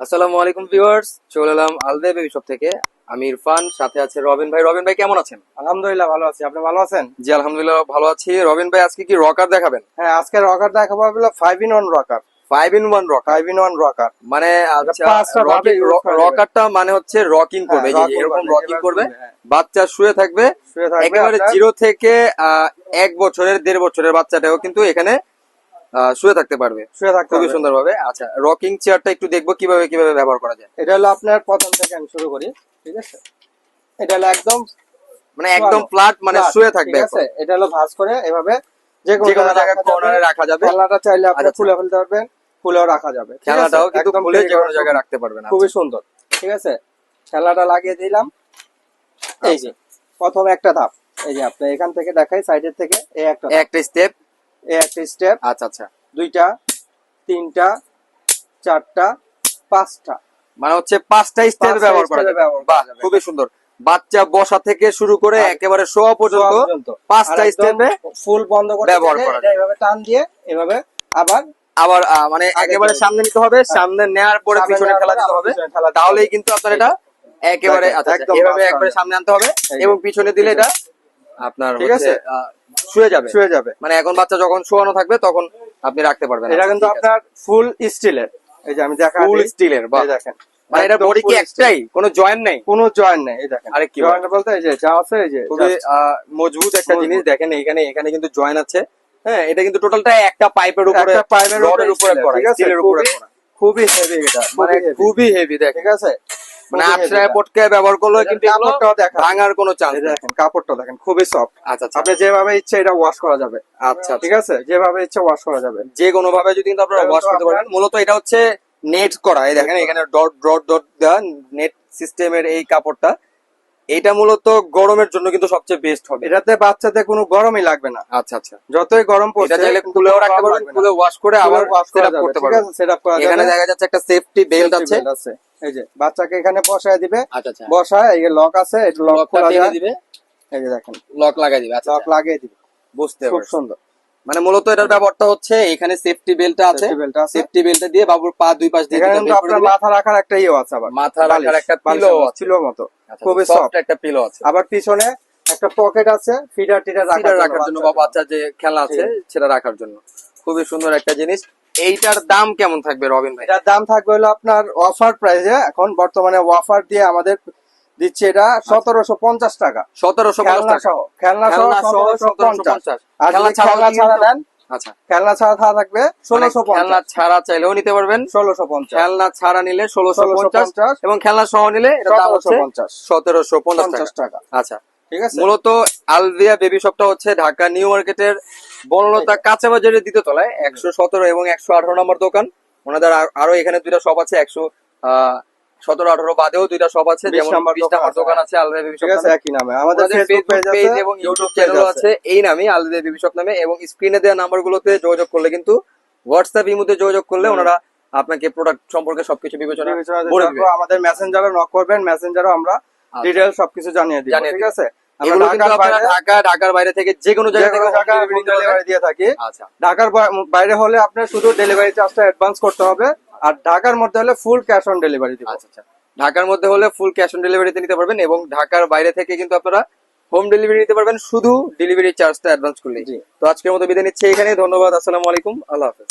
আসসালামু আলাইকুম ভিউয়ার্স চলে এলাম আলদে বেবি শপ থেকে। আমি ইরফান সাথে আছে রবিন ভাই। রবিন ভাই কেমন আছেন? আলহামদুলিল্লাহ ভালো আছি। আপনি ভালো আছেন? জি আলহামদুলিল্লাহ ভালো আছি। রবিন ভাই আজকে কি রকার দেখাবেন? হ্যাঁ আজকে রকার দেখাবো হলো five in one rocker five in one rocker five in one rocker মানে আচ্ছা। রকারটা মানে হচ্ছে রকিং করবে। এই এরকম রকিং করবে। বাচ্চা শুয়ে থাকবে। একেবারে জিরো থেকে আহ, এক বছরের দেড় বছরের বাচ্চাটাও কিন্তু এখানে শুয়ে থাকতে পারবে। শুয়ে থাকতে খুবই সুন্দর ভাবে আচ্ছা রকিং চেয়ারটা একটু দেখব কীভাবে কীভাবে ব্যবহার করা যায়। এটা হলো আপনার প্রথম থেকে আমি শুরু করি ঠিক আছে? এটা হলো একদম মানে একদম ফ্ল্যাট মানে শুয়ে থাকবে আছে? এটা হলো ভাঁজ করে এভাবে যে কোনো জায়গায় কর্নারে রাখা যাবে। খেলনাটা চাইলে আপনি আচ্ছা, খুলে ফেলতে পারবেন খুলেও রাখা যাবে খেলাটাও কিন্তু খুলে যে কোনো জায়গায় রাখতে পারবেন আচ্ছা। খুবই সুন্দর ঠিক আছে? খেলাটা লাগিয়ে দিলাম। এই যে প্রথম একটা ধাপ। এই যে আপনি এখান থেকে দেখাই সাইডের থেকে এই একটা একটা স্টেপ এই একটা স্টেপ আচ্ছা আচ্ছা। দুইটা তিনটা চারটা পাঁচটা। মানে হচ্ছে পাঁচটা স্টেপ ব্যবহার করা যাবে। খুবই সুন্দর। বাচ্চা বসা থেকে শুরু করে একেবারে শোয়া পর্যন্ত পাঁচটা স্টেপে ফুল বন্ধ করে ব্যবহার করা এভাবে টান দিয়ে এভাবে আবার আবার মানে একেবারে সামনে নিতে হবে সামনে নেওয়ার পরে পিছনে খেলা দিতে হবে। তাহলেই কিন্তু আপনার এটা একেবারে আচ্ছা, আচ্ছা, এভাবে একবারে সামনে আনতে হবে এবং পিছনে দিলে এটা আপনার ঠিক আছে? শুয়ে যাবে। শুয়ে যাবে। মানে এখন বাচ্চা যখন শোয়ানো থাকবে তখন আপনি রাখতে পারবেন এটা কিন্তু আপনার ফুল স্টিলের। এই যে আমি দেখা ফুল স্টিলের বা দেখেন। মানে এটা বডি কি একটাই? কোনো জয়েন্ট নেই? কোনো জয়েন্ট নেই এই দেখেন। আরে কি জয়েন্ট বলতে এই যে যা আছে এই যে খুবই মজবুত একটা জিনিস। দেখেন এখানে এখানে কিন্তু জয়েন আছে। হ্যাঁ এটা কিন্তু টোটালটা একটা পাইপের উপরে একটা পাইপের উপরে করা স্টিলের উপরে খুবই- করা। খুবই হেভি এটা মানে খুবই খুবই হেভি দেখেন। ঠিক আছে? মানে আটশায় পটকে ব্যবহার করলে কিন্তু কাপড়টাও দেখা ভাঙার কোনো চান্স দেখেন কাপড়টা দেখেন খুবই সফট আচ্ছা আচ্ছা আপনি যেভাবে ইচ্ছে এটা ওয়াশ করা যাবে। আচ্ছা ঠিক আছে? যেভাবে ইচ্ছে ওয়াশ করা যাবে। যে কোনো ভাবে যদি কিন্তু আপনারা ওয়াশ করতে পারেন মূলত এটা হচ্ছে নেট করা। এই দেখেন এখানে ডট ডট ডট দেওয়া নেট সিস্টেমের এই কাপড়টা। এটা মূলত গরমের জন্য কিন্তু সবচেয়ে বেস্ট হবে। এটাতে বাচ্চাদের কোনো গরমই লাগবে না। আচ্ছা আচ্ছা। যতই গরম পড়ছে চাইলে খুলেও রাখতে পারবেন। খুলে ওয়াশ করে আবার wash করা করতে পারবেন। সেটআপ করা এখানে দেখা যাচ্ছে একটা সেফটি বেল্ট আছে। এই যে বাচ্চাকে এখানে বসায় দিবে। আচ্ছা আচ্ছা। বসায় এই লক আছে এটা লক খোলা দিবে। এই যে দেখেন। লক লাগাই দিবে আচ্ছা লক আচ্ছা, লাগিয়ে দিবে। বুঝতে খুব সুন্দর। মানে মূলত এটার ব্যবহারটা হচ্ছে এখানে সেফটি বেল্টটা আছে। সেফটি বেল্টটা দিয়ে বাবুর পা দুই পাশ দিয়ে কিন্তু আপনার মাথা রাখার একটা ইয়ে আছে আবার। মাথা রাখার একটা আছে। ছিল মতো। আচ্ছা, খুবই সফট একটা পিলো আছে। আবার পিছনে একটা পকেট আছে ফিডার টিডার রাখার জন্য বা বাচ্চার যে খেলা আছে সেটা রাখার জন্য। খুবই সুন্দর একটা জিনিস। এইটার দাম কেমন থাকবে রবিন ভাই? এটার দাম থাকবে হলো আপনার অফার প্রাইসে এখন বর্তমানে অফার দিয়ে আমাদের দিচ্ছে এটা সতেরোশো পঞ্চাশ টাকা। সতেরোশো পঞ্চাশ খেলনা সহ খেলনা সহ সতেরোশো পঞ্চাশ। আর খেলনা ছাড়া দেন। আচ্ছা। খেলনা ছাড়া থাকা থাকবে ষোলোশো মানে খেলনা ছাড়া চাইলেও নিতে পারবেন। ষোলোশো পঞ্চাশ। খেলনা ছাড়া নিলে ষোলোশো পঞ্চাশ। 1650 এবং খেলনা সহ নিলে 1750 সতেরোশো পঞ্চাশ। পঞ্চাশ টাকা। আচ্ছা। ঠিক আছে? মূলত আলভিয়া বেবি শপটা হচ্ছে ঢাকা নিউ মার্কেটের বনলতা কাঁচা বাজারের দ্বিতীয় তলায় একশো সতেরো এবং একশো আঠারো নম্বর দোকান। ওনাদের আরও এখানে দুইটা শপ আছে একশো সতেরো আঠারো বাদেও দুইটা শপ আছে যেমন বিশ দোকান আছে। দোকান আছে বেবি শপ একই নামে। আমাদের আমাদের ফেসবুক পেজ পেজ এবং ইউটিউব চ্যানেল আছে। এই নামে বেবি শপ নামে এবং স্ক্রিনে দেওয়া নাম্বারগুলোতে যোগাযোগ করলে কিন্তু হোয়াটসঅ্যাপ ইমুতে যোগাযোগ করলে ওনারা আপনাকে প্রোডাক্ট সম্পর্কে সবকিছু বিবেচনা করে। আমাদের মেসেঞ্জারও নক করবেন মেসেঞ্জারও আমরা আচ্ছা। ডিটেল সবকিছু জানিয়ে জানিয়ে ঠিক আছে? আমরা ঢাকার বাইরে- থেকে যে কোনো জায়গা থেকে ডেলিভারি দিয়ে আচ্ছা। ঢাকার বাইরে হলে আপনার শুধু ডেলিভারি চার্জটা অ্যাডভান্স করতে হবে। আর ঢাকার মধ্যে হলে ফুল ক্যাশ অন ডেলিভারি দিব। আচ্ছা আচ্ছা। ঢাকার মধ্যে হলে ফুল ক্যাশ অন ডেলিভারিতে নিতে পারবেন এবং ঢাকার বাইরে থেকে কিন্তু আপনারা হোম ডেলিভারি নিতে পারবেন শুধু ডেলিভারি চার্জটা অ্যাডভান্স করলে জি। তো আজকের মতো বিদায় নিচ্ছি এখানে ধন্যবাদ আসসালামু আলাইকুম আল্লাহ হাফেজ।